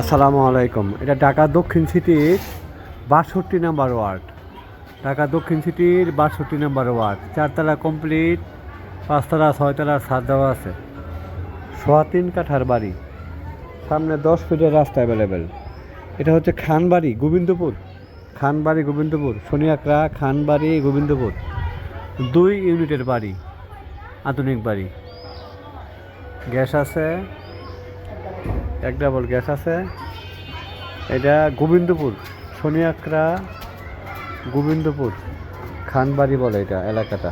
আসসালামু আলাইকুম। এটা ঢাকা দক্ষিণ সিটির বাষট্টি নাম্বার ওয়ার্ড। ঢাকা দক্ষিণ সিটির বাষট্টি নাম্বার ওয়ার্ড। চারতলা কমপ্লিট, পাঁচতলা ছয়তলার ছাদ দেওয়া আছে। সোয়া তিন কাঠার বাড়ি। সামনে দশ ফিটের রাস্তা অ্যাভেলেবেল এটা হচ্ছে খানবাড়ি, গোবিন্দপুর। খানবাড়ি, গোবিন্দপুর। শনিয়াকড়া খানবাড়ি, গোবিন্দপুর। দুই ইউনিটের বাড়ি, আধুনিক বাড়ি। গ্যাস আছে। এক ডাবল গ্যাস আছে। এটা গোবিন্দপুর শনিয়াকড়া গোবিন্দপুর, খানবাড়ি বলে এটা এলাকাটা।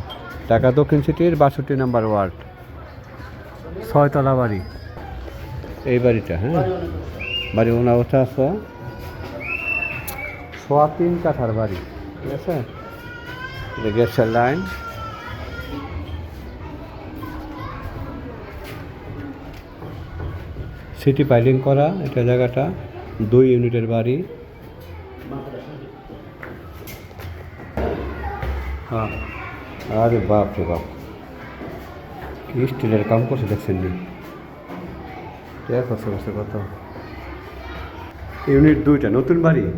ঢাকা দক্ষিণ সিটির বাষট্টি নাম্বার ওয়ার্ড ছয়তলা বাড়ি এই বাড়িটা হ্যাঁ? বাড়ি ওনার অবস্থা আছে। সোয়া তিন কাঠার বাড়ি, ঠিক আছে? গ্যাসের লাইন। সিটি পাইলিং করা, এটা জায়গাটা, দুই ইউনিটের বাড়ি। হ্যাঁ। আরে বাপ রে বাপ। কি স্টিলের কাম করছে দেখছেন নি? কত। ইউনিট দুইটা, নতুন বাড়ি।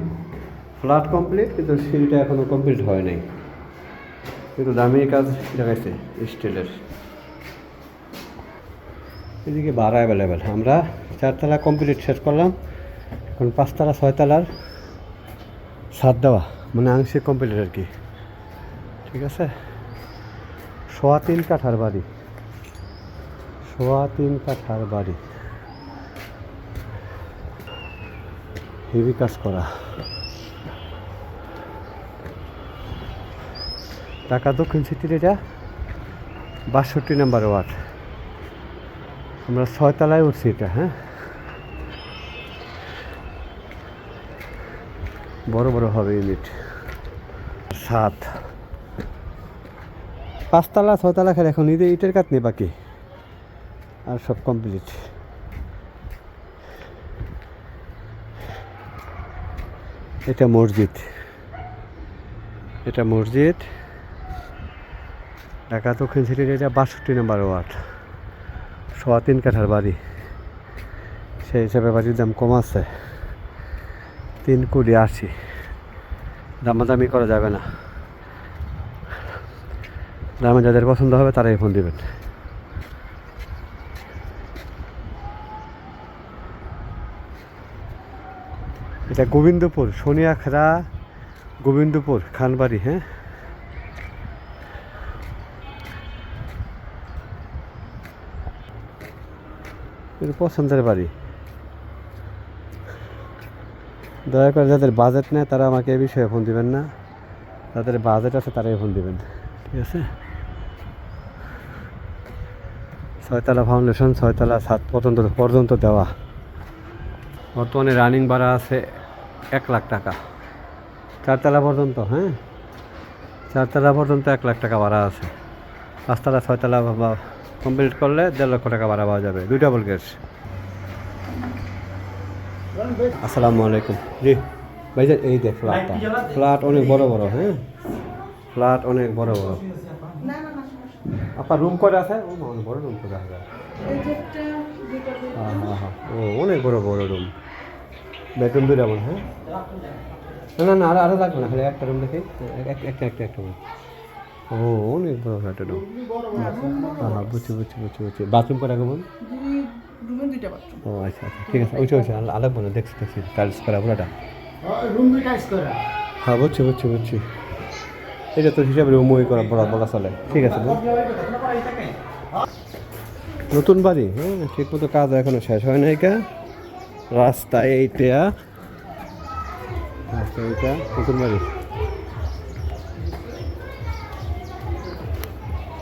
ফ্ল্যাট কমপ্লিট, কিন্তু সিঁড়িটা এখনও কমপ্লিট হয় নাই। কিন্তু দামি কাজ দেখাইছে, স্টিলের। এদিকে ভাড়া অ্যাভেলেবেল আমরা চারতলা কমপ্লিট শেষ করলাম। এখন পাঁচতলা, ছয়তলার সাত দেওয়া মানে আংশিক কমপ্লিট আর কি। ঠিক আছে? সোয়া তিন কাঠার বাড়ি। সোয়া তিন কাঠার বাড়ি। হেভি কাজ করা। ঢাকা দক্ষিণ সিটির এটা বাষট্টি নাম্বার ওয়ার্ড। আমরা ছয়তলায় উঠছি এটা হ্যাঁ? বড় বড় হবে ইউনিট। সাত। পাঁচতলা, ছয়তলা খেলে এখন ঈদের ইটের কাজ নেই বাকি। আর সব কমপ্লিট এটা মসজিদ। এটা মসজিদ। ঢাকা দক্ষিণ সিটির এটা বাষট্টি নাম্বার ওয়ার্ড। সোয়া তিন কাঠার বাড়ি। সেই হিসাবে বাড়ির দাম কম আছে। তিন কুড়ি আশি। দামাদামি করা যাবে না। দামে যাদের পছন্দ হবে তারাই ফোন দিবেন। এটা গোবিন্দপুর সোনিয়াখরা গোবিন্দপুর, খানবাড়ি হ্যাঁ? পছন্দের বাড়ি। দয়া করে যাদের বাজেট নেয় তারা আমাকে এ বিষয়ে ফোন দিবেন না। যাদের বাজেট আছে, তারাই ফোন দিবেন। ঠিক আছে? ছয়তলা ফাউন্ডেশন ছয়তলা সাত পর্যন্ত পর্যন্ত দেওয়া। বর্তমানে রানিং ভাড়া আছে এক লাখ টাকা। চারতলা পর্যন্ত হ্যাঁ? চারতলা পর্যন্ত এক লাখ টাকা ভাড়া আছে। পাঁচতলা, ছয়তলা কমপ্লিট করলে দেড় লক্ষ টাকা ভাড়া পাওয়া যাবে। দুইটা বল গ্যাস আসসালামু আলাইকুম। জি ভাই ভাইজান, এই দেখ ফ্ল্যাটটা ফ্ল্যাট অনেক বড় বড় হ্যাঁ? ফ্ল্যাট অনেক বড় বড়। আপনার রুম কয়টা আছে? অনেক বড় রুম করে আছে? ও, অনেক বড় বড় রুম বেডরুম দুইটা বল হ্যাঁ? না না না, আরও আরও লাগবে না, খালি একটা রুম দেখে। এক- একটা একটা একটা রুম ও, অনেক বড় একটা রুম হ্যাঁ বুঝছি বুঝছি বুঝছি বুঝছি। বাথরুম কটা কেমন রুমে দুইটা বাথরুম ও আচ্ছা আচ্ছা ঠিক আছে ওইটা ওইটা আলাদা বলো দেখছি দেখছি টাইলস করা পুরোটা রুম দুইটা ইউজ করা। হ্যাঁ বুঝছি বুঝছি বুঝছি। এটা তো হিসাবে রুমই করা বড় বলা চলে। ঠিক আছে। নতুন বাড়ি হ্যাঁ ঠিক মতো কাজ এখনও শেষ হয় নাই কা। রাস্তা এইটা। রাস্তা এইটা নতুন বাড়ি।